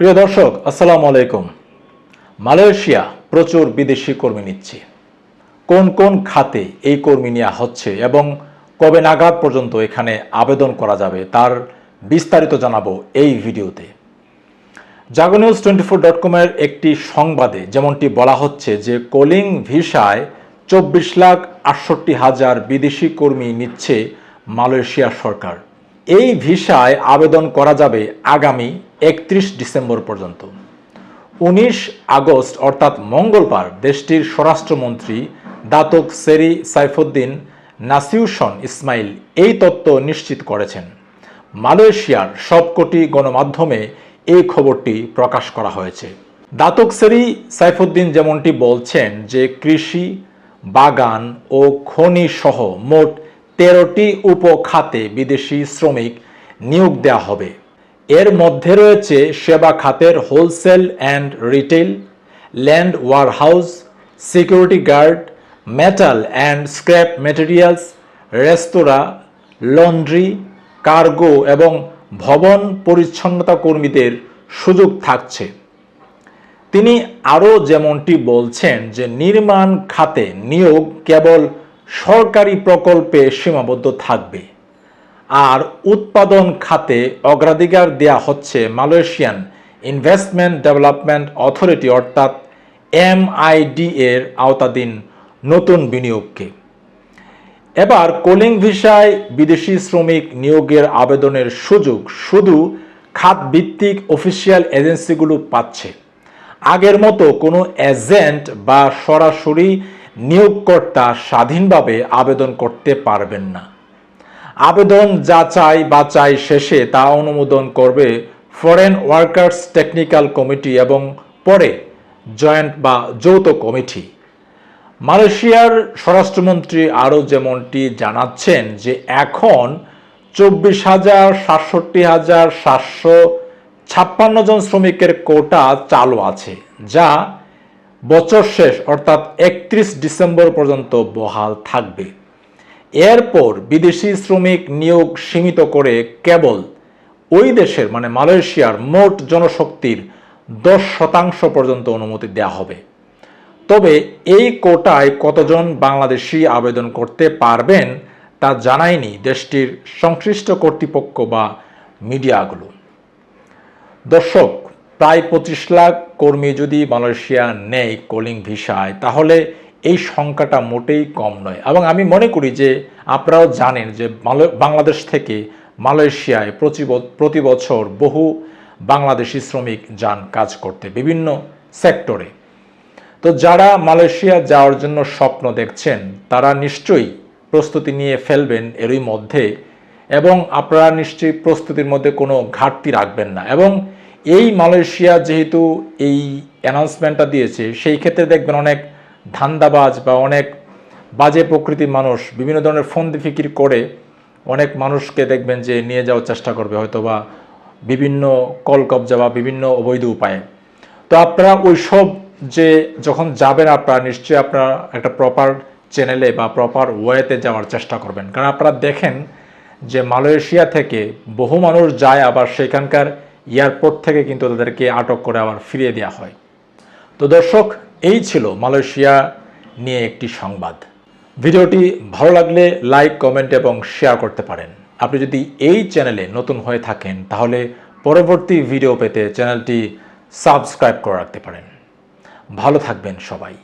প্রিয় দর্শক, আসসালামু আলাইকুম। মালয়েশিয়া প্রচুর বিদেশি কর্মী নিচ্ছে। কোন কোন খাতে এই কর্মী নেওয়া হচ্ছে এবং কবে নাগাদ পর্যন্ত এখানে আবেদন করা যাবে তার বিস্তারিত জানাব এই ভিডিওতে। Jago news twenty four dot কমের একটি সংবাদে যেমনটি বলা হচ্ছে যে, কলিং ভিসায় চব্বিশ লাখ আটষট্টি হাজার বিদেশি কর্মী নিচ্ছে মালয়েশিয়া সরকার। এই ভিসায় আবেদন করা যাবে আগামী একত্রিশ ডিসেম্বর পর্যন্ত। উনিশ আগস্ট, অর্থাৎ মঙ্গলবার, দেশটির স্বরাষ্ট্রমন্ত্রী দাতক সেরি সাইফুদ্দিন নাসিউশন ইসমাইল এই তত্ত্ব নিশ্চিত করেছেন। মালয়েশিয়ার সবকটি গণমাধ্যমে এই খবরটি প্রকাশ করা হয়েছে। দাতক সেরি সাইফুদ্দিন যেমনটি বলছেন যে কৃষি, বাগান ও খনি সহ মোট তেরোটি উপখাতে বিদেশি শ্রমিক নিয়োগ দেওয়া হবে। এর মধ্যে রয়েছে সেবা খাতের wholesale and retail, land warehouse, security guard, metal and scrap materials, restaurant, laundry, cargo এবং ভবন পরিচ্ছন্নতা কর্মীদের সুযোগ থাকছে। তিনি আরও যেমনটি বলছেন যে নির্মাণ খাতে নিয়োগ কেবল সরকারি প্রকল্পে সীমাবদ্ধ থাকবে। আর উৎপাদন খাতে অগ্রাধিকার দেয়া হচ্ছে মালয়েশিয়ান ইনভেস্টমেন্ট ডেভেলপমেন্ট অথরিটি, অর্থাৎ এমআইডি এর আওতাধীন নতুন বিনিয়োগকে। এবার কোলিং ভিসায় বিদেশি শ্রমিক নিয়োগের আবেদনের সুযোগ শুধু খাত ভিত্তিক অফিসিয়াল এজেন্সিগুলো পাচ্ছে। আগের মতো কোনো এজেন্ট বা সরাসরি নিয়োগকর্তা স্বাধীনভাবে আবেদন করতে পারবেন না। আবেদন যাচাই বাছাই শেষে তা অনুমোদন করবে ফরেন ওয়ার্কার্স টেকনিক্যাল কমিটি এবং পরে জয়েন্ট বা যৌথ কমিটি। মালয়েশিয়ার স্বরাষ্ট্রমন্ত্রী আরও যেমনটি জানাচ্ছেন যে এখন চব্বিশ হাজার সাতষট্টি হাজার সাতশো ছাপ্পান্ন জন শ্রমিকের কোটা চালু আছে, যা বছর শেষ, অর্থাৎ একত্রিশ ডিসেম্বর পর্যন্ত বহাল থাকবে। এরপর বিদেশি শ্রমিক নিয়োগ সীমিত করে কেবল ওই দেশের মানে মালয়েশিয়ার মোট জনশক্তির দশ শতাংশ পর্যন্ত অনুমতি দেয়া হবে। তবে এই কোটায় কতজন বাংলাদেশি আবেদন করতে পারবেন তা জানায়নি দেশটির সংশ্লিষ্ট কর্তৃপক্ষ বা মিডিয়াগুলো। দর্শক প্রায় পঁচিশ লাখ কর্মী যদি মালয়েশিয়া নেয় কোলিং ভিসায়, তাহলে এই সংখ্যাটা মোটেই কম নয়। এবং আমি মনে করি যে আপনারাও জানেন যে বাংলাদেশ থেকে মালয়েশিয়ায় প্রতি বছর বহু বাংলাদেশি শ্রমিক যান কাজ করতে বিভিন্ন সেক্টরে। তো যারা মালয়েশিয়া যাওয়ার জন্য স্বপ্ন দেখছেন, তারা নিশ্চয়ই প্রস্তুতি নিয়ে ফেলবেন এরই মধ্যে এবং আপনারা নিশ্চয়ই প্রস্তুতির মধ্যে কোনো ঘাটতি রাখবেন না। এবং এই মালয়েশিয়া যেহেতু এই অ্যানাউন্সমেন্টটা দিয়েছে, সেই ক্ষেত্রে দেখবেন অনেক ধান্দাবাজ বা অনেক বাজে প্রকৃতির মানুষ বিভিন্ন ধরনের ফোন ফিকির করে অনেক মানুষকে দেখবেন যে নিয়ে যাওয়ার চেষ্টা করবে, হয়তো বা বিভিন্ন কল কবজা বা বিভিন্ন অবৈধ উপায়ে। তো আপনারা ওই সব যে যখন যাবেন আপনারা, নিশ্চয়ই আপনারা একটা প্রপার চ্যানেলে বা প্রপার ওয়েতে যাওয়ার চেষ্টা করবেন। কারণ আপনারা দেখেন যে মালয়েশিয়া থেকে বহু মানুষ যায়, আবার সেখানকার এয়ারপোর্ট থেকে কিন্তু তাদেরকে আটক করে আবার ফিরিয়ে দেওয়া হয়। তো দর্শক, এই ছিল মালয়েশিয়া নিয়ে একটি সংবাদ। ভিডিওটি ভালো লাগলে লাইক, কমেন্ট এবং শেয়ার করতে পারেন। আপনি যদি এই চ্যানেলে নতুন হয়ে থাকেন, তাহলে পরবর্তী ভিডিও পেতে চ্যানেলটি সাবস্ক্রাইব করে রাখতে পারেন। ভালো থাকবেন সবাই।